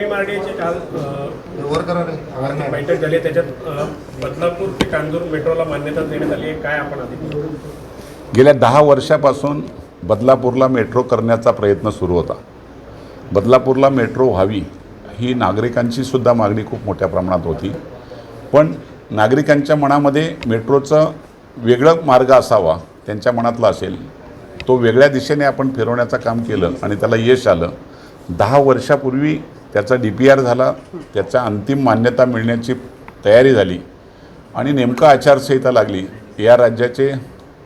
एमआरडीएचे काल अ, वर करा रे आवाज नाही बैठक झाली. त्याच्यात बदलापूर ते कांजूर मेट्रोला मान्यता देण्यात आली आहे. काय आपण आधी गेल्या दहा वर्षापासून बदलापूरला मेट्रो करण्याचा प्रयत्न सुरू होता. बदलापूरला मेट्रो व्हावी ही नागरिकांची सुद्धा मागणी खूप मोठ्या प्रमाणात होती. पण नागरिकांच्या मनामध्ये मेट्रोचं वेगळं मार्ग असावा त्यांच्या मनातला असेल तो वेगळ्या दिशेने आपण फिरवण्याचं काम केलं आणि त्याला यश आलं दहा वर्षापूर्वी त्याचा डी पी आर झाला त्याचा अंतिम मान्यता मिळण्याची तयारी झाली. आणि नेमकं आचारसंहिता लागली. या राज्याचे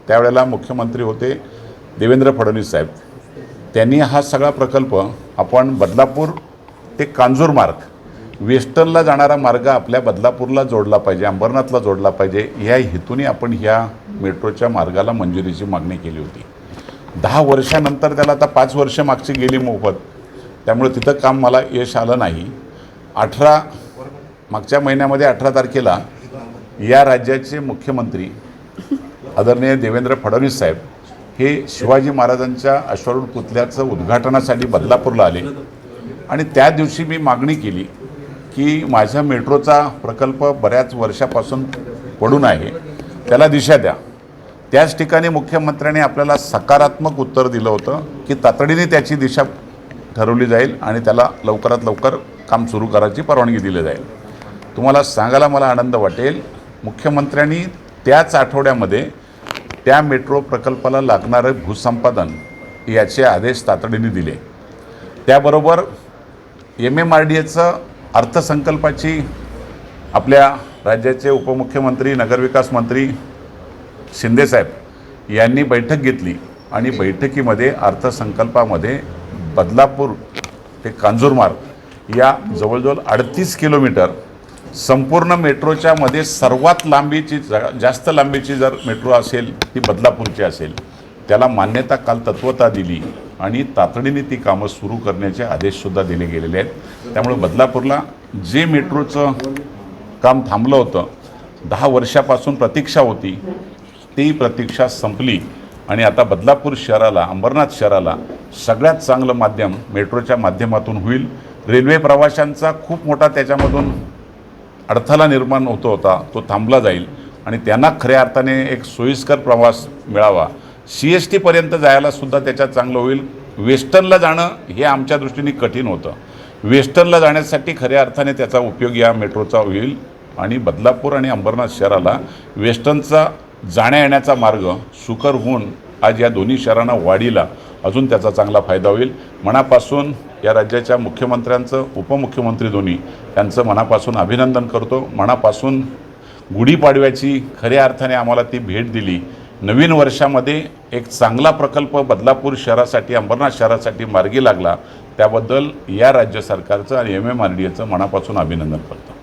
त्यावेळेला मुख्यमंत्री होते देवेंद्र फडणवीस साहेब. त्यांनी हा सगळा प्रकल्प आपण बदलापूर ते कांजूर मार्ग वेस्टर्नला जाणारा मार्ग आपल्या बदलापूरला जोडला पाहिजे अंबरनाथला जोडला पाहिजे ह्या हेतूने आपण ह्या मेट्रोच्या मार्गाला मंजुरीची मागणी केली होती. दहा वर्षानंतर त्याला आता पाच वर्ष मागची गेली मोफत. त्यामुळे तिथं काम मला यश आलं नाही. अठरा मागच्या महिन्यामध्ये अठरा तारखेला या राज्याचे मुख्यमंत्री आदरणीय देवेंद्र फडणवीस साहेब हे शिवाजी महाराजांच्या अश्वारूढ पुतल्याचं उद्घाटनासाठी बदलापूरला आले. आणि त्या दिवशी मी मागणी केली की माझ्या मेट्रोचा प्रकल्प बऱ्याच वर्षापासून पडून आहे. त्याला दिशा द्या. त्याच ठिकाणी मुख्यमंत्र्यांनी आपल्याला सकारात्मक उत्तर दिलं होतं की तातडीने त्याची दिशा ठरवली जाईल आणि त्याला लवकरात लवकर काम सुरू करायची परवानगी दिली जाईल. तुम्हाला सांगायला मला आनंद वाटेल. मुख्यमंत्र्यांनी त्याच आठवड्यामध्ये त्या मेट्रो प्रकल्पाला लागणारं भूसंपादन याचे आदेश तातडीने दिले. त्याबरोबर एम एम आर डी एचं अर्थसंकल्पाची आपल्या राज्याचे उपमुख्यमंत्री नगरविकास मंत्री शिंदेसाहेब यांनी बैठक घेतली आणि बैठकीमध्ये अर्थसंकल्पामध्ये बदलापूर ते कांजूरमार्ग या जवळजवळ अडतीस किलोमीटर संपूर्ण मेट्रोच्या मध्ये सर्वात लांबीची जास्त लांबीची जर मेट्रो असेल ती बदलापूरची असेल त्याला मान्यता काल तत्वता दिली आणि तातडीने ती कामं सुरू करण्याचे आदेशसुद्धा दिले गेलेले आहेत. त्यामुळे बदलापूरला जे मेट्रोचं काम थांबलं होतं दहा वर्षापासून प्रतीक्षा होती ती प्रतीक्षा संपली. आणि आता बदलापूर शहराला अंबरनाथ शहराला सगळ्यात चांगलं माध्यम मेट्रोच्या माध्यमातून होईल. रेल्वे प्रवाशांचा खूप मोठा त्याच्यामधून अडथळा निर्माण होतो होता तो थांबला जाईल. आणि त्यांना खऱ्या अर्थाने एक सोयीस्कर प्रवास मिळावा. सी एस टीपर्यंत जायला सुद्धा त्याच्यात चांगलं होईल. वेस्टर्नला जाणं हे आमच्या दृष्टीने कठीण होतं. वेस्टर्नला जाण्यासाठी खऱ्या अर्थाने त्याचा उपयोग या मेट्रोचा होईल. आणि बदलापूर आणि अंबरनाथ शहराला वेस्टर्नचा जाण्या येण्याचा मार्ग सुकर होऊन आज या दोन्ही शहरांना वाढीला अजून त्याचा चांगला फायदा होईल. मनापासून या राज्याच्या मुख्यमंत्र्यांचं उपमुख्यमंत्री दोन्ही त्यांचं मनापासून अभिनंदन करतो. मनापासून गुढीपाडव्याची खऱ्या अर्थाने आम्हाला ती भेट दिली. नवीन वर्षामध्ये एक चांगला प्रकल्प बदलापूर शहरासाठी अंबरनाथ शहरासाठी मार्गी लागला. त्याबद्दल या राज्य सरकारचं आणि एम एम आर डी एचं मनापासून अभिनंदन करतो.